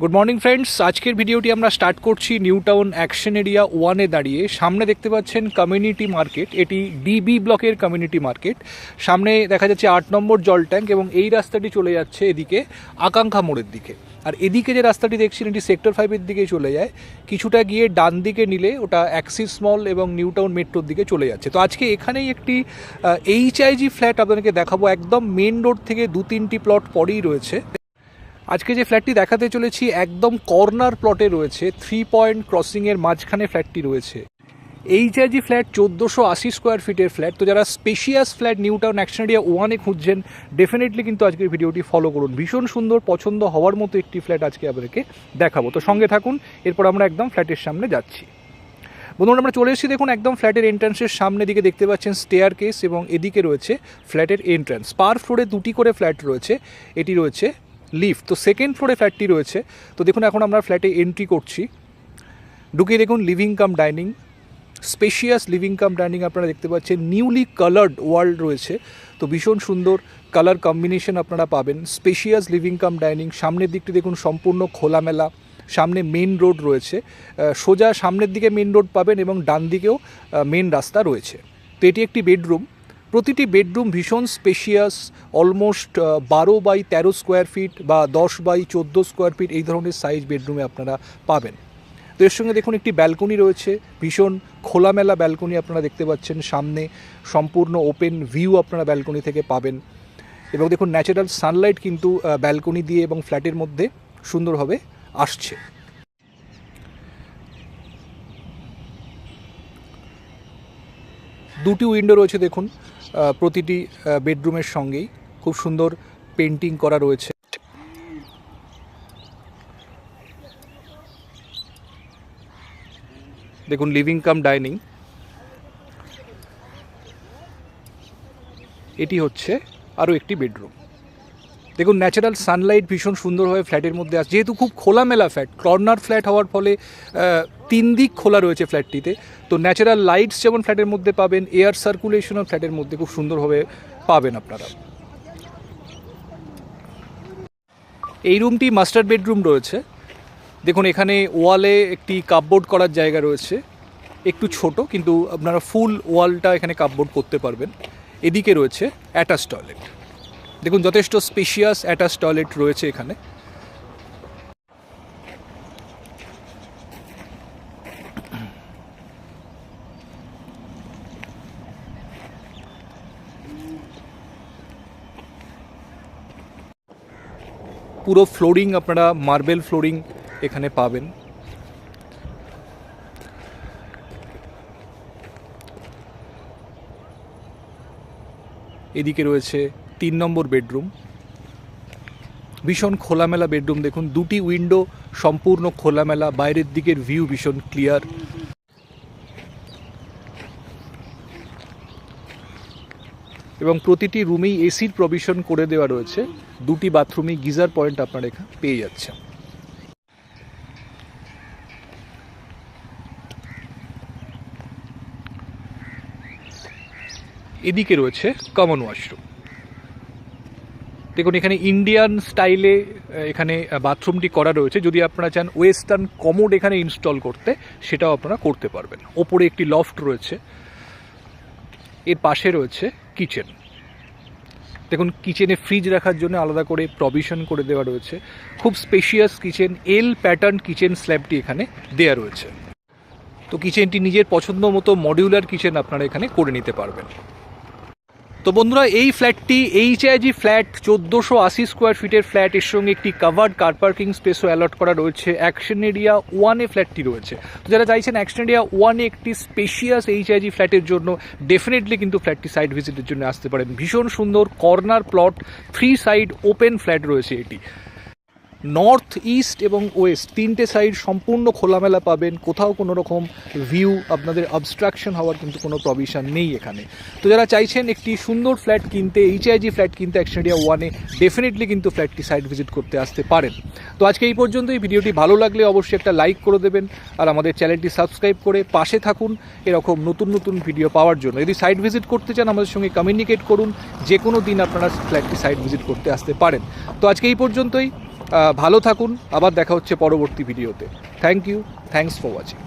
Good morning friends আজকের ভিডিওটি আমরা স্টার্ট করছি নিউ টাউন অ্যাকশন এরিয়া ওয়ানে দাঁড়িয়ে। সামনে দেখতে পাচ্ছেন কমিউনিটি মার্কেট এটি ডিবি ব্লকের কমিউনিটি মার্কেট সামনে দেখা যাচ্ছে আট নম্বর জল ট্যাঙ্ক এবং এই রাস্তাটি চলে যাচ্ছে এদিকে আকাঙ্ক্ষা মোড়ের দিকে। আর এদিকে যে রাস্তাটি দেখছেন, এটি সেক্টর ফাইভের দিকে চলে যায়। কিছুটা গিয়ে ডান দিকে নিলে ওটা অ্যাক্সিস মল এবং নিউ টাউন মেট্রোর দিকে চলে যাচ্ছে। তো আজকে এখানেই একটি এইচআইজি ফ্ল্যাট আপনাদেরকে দেখাবো। একদম মেন রোড থেকে দু তিনটি প্লট পরেই রয়েছে। আজকে যে ফ্ল্যাটটি দেখাতে চলেছি, একদম কর্নার প্লটে রয়েছে থ্রি পয়েন্ট ক্রসিংয়ের মাঝখানে ফ্ল্যাটটি রয়েছে। এই এইচআইজি ফ্ল্যাট চোদ্দোশো আশি স্কোয়ার ফিটের ফ্ল্যাট তো যারা spacious flat New Town Action Area ওয়ানে খুঁজছেন ডেফিনেটলি কিন্তু আজকের ভিডিওটি ফলো করুন। ভীষণ সুন্দর, পছন্দ হওয়ার মতো একটি ফ্ল্যাট আজকে আপনাদেরকে দেখাবো। তো সঙ্গে থাকুন, এরপর আমরা একদম ফ্ল্যাটের সামনে যাচ্ছি। বন্ধুরা, আমরা চলে এসেছি, দেখুন, একদম ফ্ল্যাটের এন্ট্রান্সের সামনে দিকে দেখতে পাচ্ছেন স্টেয়ার কেস এবং এদিকে রয়েছে ফ্ল্যাটের এন্ট্রান্স পার ফ্লোরে দুটি করে ফ্ল্যাট রয়েছে, এটি রয়েছে লিফট। তো সেকেন্ড ফ্লোরে ফ্ল্যাটটি রয়েছে। তো দেখুন, এখন আমরা ফ্ল্যাটে এন্ট্রি করছি। ঢুকিয়ে দেখুন living cum dining spacious living cum dining আপনারা দেখতে পাচ্ছেন। নিউলি কালার্ড ওয়ার্ল্ড রয়েছে। তো ভীষণ সুন্দর কালার কম্বিনেশন আপনারা পাবেন। স্পেশিয়াস লিভিং কাম ডাইনিং সামনের দিকটি দেখুন, সম্পূর্ণ খোলামেলা। সামনে মেন রোড রয়েছে। সোজা সামনের দিকে মেন রোড পাবেন এবং ডান দিকেও মেন রাস্তা রয়েছে। তো এটি একটি বেডরুম প্রতিটি বেডরুম ভীষণ স্পেশিয়াস, অলমোস্ট বারো বাই তেরো স্কোয়ার ফিট বা দশ বাই চোদ্দ স্কোয়ার ফিট এই ধরনের সাইজ বেডরুমে আপনারা পাবেন। তো এর সঙ্গে দেখুন একটি ব্যালকনি রয়েছে, ভীষণ খোলামেলা ব্যালকনি আপনারা দেখতে পাচ্ছেন সামনে, সম্পূর্ণ ওপেন ভিউ আপনারা ব্যালকনি থেকে পাবেন। এবং দেখুন ন্যাচারাল সানলাইট কিন্তু ব্যালকনি দিয়ে এবং ফ্ল্যাটের মধ্যে সুন্দরভাবে আসছে। দুটি উইন্ডো রয়েছে দেখুন প্রতিটি বেডরুমের সঙ্গেই খুব সুন্দর পেন্টিং করা রয়েছে। দেখুন লিভিং কাম ডাইনিং এটি হচ্ছে আরও একটি বেডরুম। দেখুন ন্যাচারাল সানলাইট ভীষণ সুন্দরভাবে ফ্ল্যাটের মধ্যে আসে যেহেতু খুব খোলামেলা ফ্ল্যাট কর্নার ফ্ল্যাট হওয়ার ফলে তিন দিক খোলা রয়েছে ফ্ল্যাটটিতে তো ন্যাচারাল লাইটস যেমন ফ্ল্যাটের মধ্যে পাবেন এয়ার সার্কুলেশনও ফ্ল্যাটের মধ্যে খুব সুন্দরভাবে পাবেন আপনারা। এই রুমটি মাস্টার বেডরুম রয়েছে। দেখুন, এখানে ওয়ালে একটি কাপবোর্ড করার জায়গা রয়েছে। একটু ছোট, কিন্তু আপনারা ফুল ওয়ালটা এখানে কাপবোর্ড করতে পারবেন। এদিকে রয়েছে অ্যাটাচ টয়লেট দেখুন, যথেষ্ট স্পেশিয়াস অ্যাটাচ টয়লেট রয়েছে এখানে। পুরো ফ্লোরিং আপনারা মার্বেল ফ্লোরিং এখানে পাবেন। এদিকে রয়েছে তিন নম্বর বেডরুম। ভীষণ খোলামেলা বেডরুম দেখুন। দুটি উইন্ডো, সম্পূর্ণ খোলামেলা, বাইরের দিকের ভিউ ভীষণ ক্লিয়ার। এবং প্রতিটি রুমেই এসির প্রভিশন করে দেওয়া রয়েছে। দুটি বাথরুমে গিজার পয়েন্ট আপনারা এখানে পেয়ে যাচ্ছেন। এদিকে রয়েছে কমন ওয়াশরুম দেখুন, এখানে ইন্ডিয়ান স্টাইলে এখানে বাথরুমটি করা রয়েছে। যদি আপনারা চান ওয়েস্টার্ন কমোড এখানে ইনস্টল করতে, সেটাও আপনারা করতে পারবেন। ওপরে একটি লফট রয়েছে। এর পাশে রয়েছে কিচেন দেখুন কিচেনে ফ্রিজ রাখার জন্য আলাদা করে প্রভিশন করে দেওয়া রয়েছে। খুব spacious kitchen L pattern kitchen স্ল্যাবটি এখানে দেয়া রয়েছে। তো কিচেনটি নিজের পছন্দ মতো মডিউলার কিচেন আপনারা এখানে করে নিতে পারবেন। তো বন্ধুরা, এই ফ্ল্যাটটি এইচআইজি ফ্ল্যাট, চোদ্দোশো আশি স্কোয়ার ফিটের ফ্ল্যাট। এর সঙ্গে একটি কাভার্ড কার পার্কিং স্পেসও অ্যালট করা রয়েছে। অ্যাকশন এরিয়া ওয়ানে ফ্ল্যাটটি রয়েছে। তো যারা চাইছেন অ্যাকশন এরিয়া ওয়ানে একটি স্পেশিয়াস এইচআইজি ফ্ল্যাটের জন্য ডেফিনেটলি কিন্তু ফ্ল্যাটটি সাইড ভিজিটের জন্য আসতে পারেন। ভীষণ সুন্দর corner plot three side open flat রয়েছে এটি। নর্থ, ইস্ট এবং ওয়েস্ট তিনটে সাইড সম্পূর্ণ খোলামেলা পাবেন। কোথাও কোনো রকম ভিউ, আপনাদের অবস্ট্রাকশন হওয়ার কিন্তু কোনো প্রভিশন নেই এখানে। তো যারা চাইছেন একটি সুন্দর ফ্ল্যাট কিনতে এইচআইজি ফ্ল্যাট কিনতে অ্যাকশনিয়া ওয়ানে ডেফিনেটলি কিন্তু ফ্ল্যাটটি সাইড ভিজিট করতে আসতে পারেন। তো আজকে এই পর্যন্ত এই ভিডিওটি ভালো লাগলে অবশ্যই একটা লাইক করে দেবেন আর আমাদের চ্যানেলটি সাবস্ক্রাইব করে পাশে থাকুন এরকম নতুন নতুন ভিডিও পাওয়ার জন্য। যদি সাইট ভিজিট করতে চান, আমাদের সঙ্গে কমিউনিকেট করুন। যে কোনো দিন আপনারা ফ্ল্যাটটি সাইট ভিজিট করতে আসতে পারেন। তো আজকে এই পর্যন্তই। ভালো থাকুন আবার দেখা হচ্ছে পরবর্তী ভিডিওতে। Thank you thanks for watching